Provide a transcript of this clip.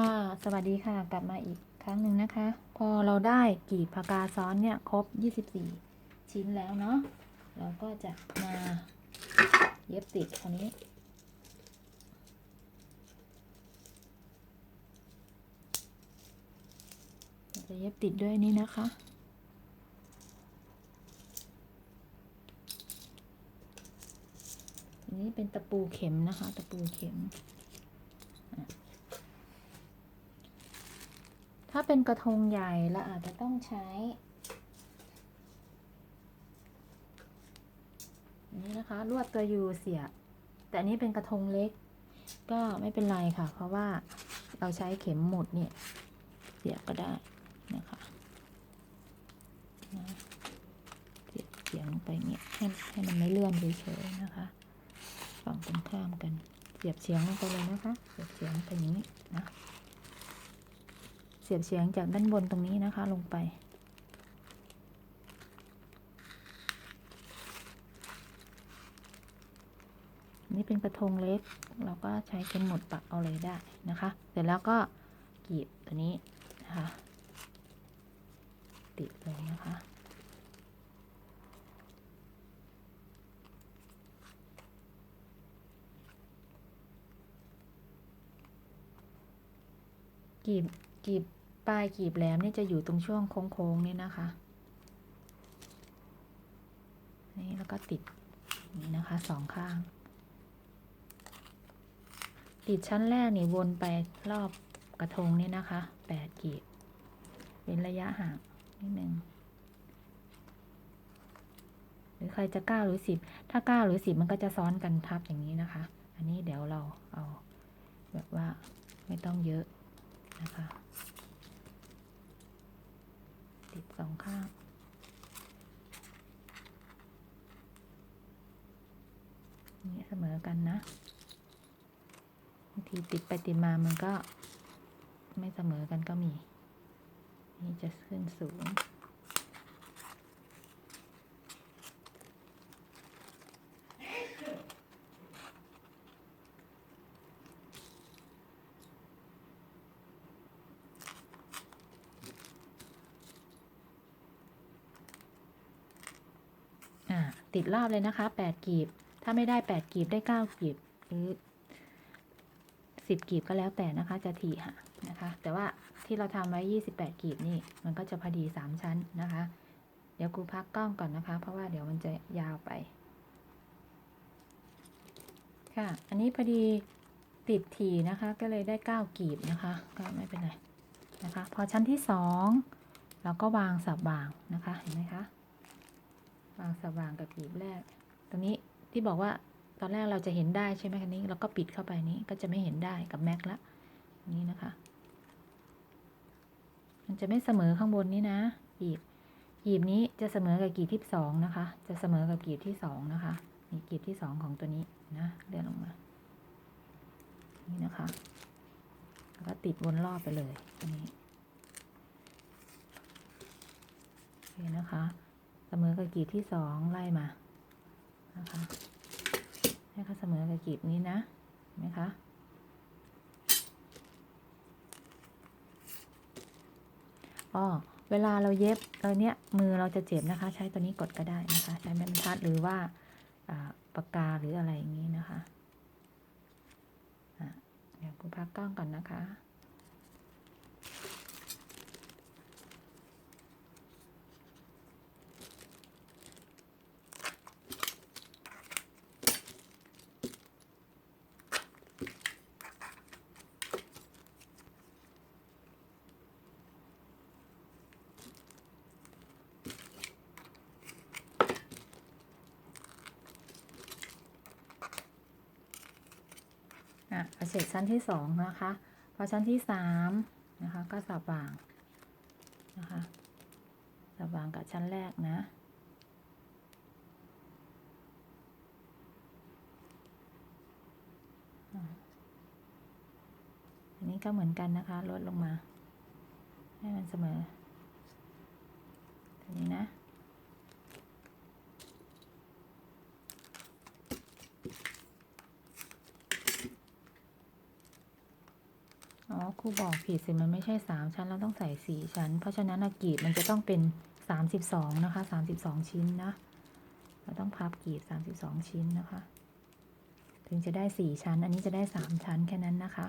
ค่ะ สวัสดีค่ะ กลับมาอีกครั้งหนึ่งนะคะ พอเราได้กีบพากาซ้อนเนี่ยครบ 24 ชิ้นแล้วเนาะ เราก็จะมาเย็บติดคราวนี้ จะเย็บติดด้วยนี่นะคะอันนี้เป็นตะปูเข็มนะคะ ตะปูเข็ม ถ้าเป็นกระทงใหญ่เราอาจจะต้องใช้นนี้นะคะลวดตัวยูเสีย แต่อันนี้เป็นกระทงเล็ก ก็ไม่เป็นไรค่ะ เพราะว่าเราใช้เข็มหมุดเนี่ย เสียบก็ได้นะคะนะเสียบเสียงไปเงี้ยให้ให้มันไม่เลื่อนเฉยๆนะคะฝั่งตรงข้ามกัน เสียบเฉียงลงไปเลยนะคะ เสียบเฉียงไปอย่างนี้นะ เสียบเฉียงจากด้านบนตรงนี้นะคะลงไป นี่เป็นกระทงเล็ก เราก็ใช้เข็มหมุดปักเอาเลยได้นะคะ เสร็จแล้วก็กรีบตัวนี้นะคะติดเลยนะคะกรีบกรีบ ปลายกีบแหลมนี่ยจะอยู่ตรงช่วงโค้งๆนี่นะคะ นี่แล้วก็ติดนี่นะคะสองข้าง ติดชั้นแรกนี่วนไปรอบกระทงนี่นะคะแปดกีบเป็นระยะห่างนิดนึงหรือใครจะเก้าหรือสิบถ้าเก้าหรือสิบมันก็จะซ้อนกันทับอย่างนี้นะคะ อันนี้เดี๋ยวเราเอาแบบว่าไม่ต้องเยอะนะคะ สองข้างนี่เสมอกันนะบางทีติดไปติดมามันก็ไม่เสมอกันก็มี นี่จะขึ้นสูง อ่า ติดรอบเลยนะคะแปดกีบ ถ้าไม่ได้แปดกีบได้เก้ากีบ หรือสิบกีบก็แล้วแต่นะคะ จะถี่ค่ะนะคะ แต่ว่าที่เราทำไว้ยี่สิบแปดกีบนี่ มันก็จะพอดีสามชั้นนะคะ เดี๋ยวครูพักกล้องก่อนนะคะ เพราะว่าเดี๋ยวมันจะยาวไป ค่ะ อันนี้พอดีติดถี่นะคะ ก็เลยได้เก้ากีบนะคะ ก็ไม่เป็นไรนะคะ พอชั้นที่สองเราก็วางสับวางนะคะ เห็นไหมคะ วางสว่างกับกลีบแรก ตรงนี้ที่บอกว่าตอนแรกเราจะเห็นได้ใช่ไหมคันนี้เราก็ปิดเข้าไปนี้ก็จะไม่เห็นได้กับแม็กละนี้นะคะ มันจะไม่เสมอข้างบนนี้นะกีบกีบนี้จะเสมอกับกีบที่สองนะคะ จะเสมอกับกีบที่สองนะคะนี่กีบที่สองของตัวนี้นะเลื่อนลงมา นี่นะคะแล้วก็ติดวนรอบไปเลยอันนี้โอเคนะคะ เสมอกับกีบที่สองไล่มานะคะให้เขาเสมอกับกีบนี้นะเห็นไหมคะอ๋อเวลาเราเย็บตอนเนี้ยมือเราจะเจ็บนะคะ ใช้ตัวนี้กดก็ได้นะคะ ใช้แม่บรรทัดหรือว่าปากกาหรืออะไรอย่างนี้นะคะอะเดี๋ยวกูพักกล้องก่อนนะคะ อะพอเสร็จชั้นที่สองนะคะพอชั้นที่สามนะคะ ก็สับวางนะคะสับวางกับชั้นแรกนะอันนี้ก็เหมือนกันนะคะ ลดลงมา ให้มันเสมอตัวนี้นะ อ๋อ ครูบอกผิดสิมันไม่ใช่สามชั้นเราต้องใส่สี่ชั้น เพราะฉะนั้นอะกรีบมันจะต้องเป็นสามสิบสองนะคะสามสิบสองชิ้นนะ เราต้องพับกรีบสามสิบสองชิ้นนะคะ ถึงจะได้สี่ชั้น อันนี้จะได้สามชั้นแค่นั้นนะคะ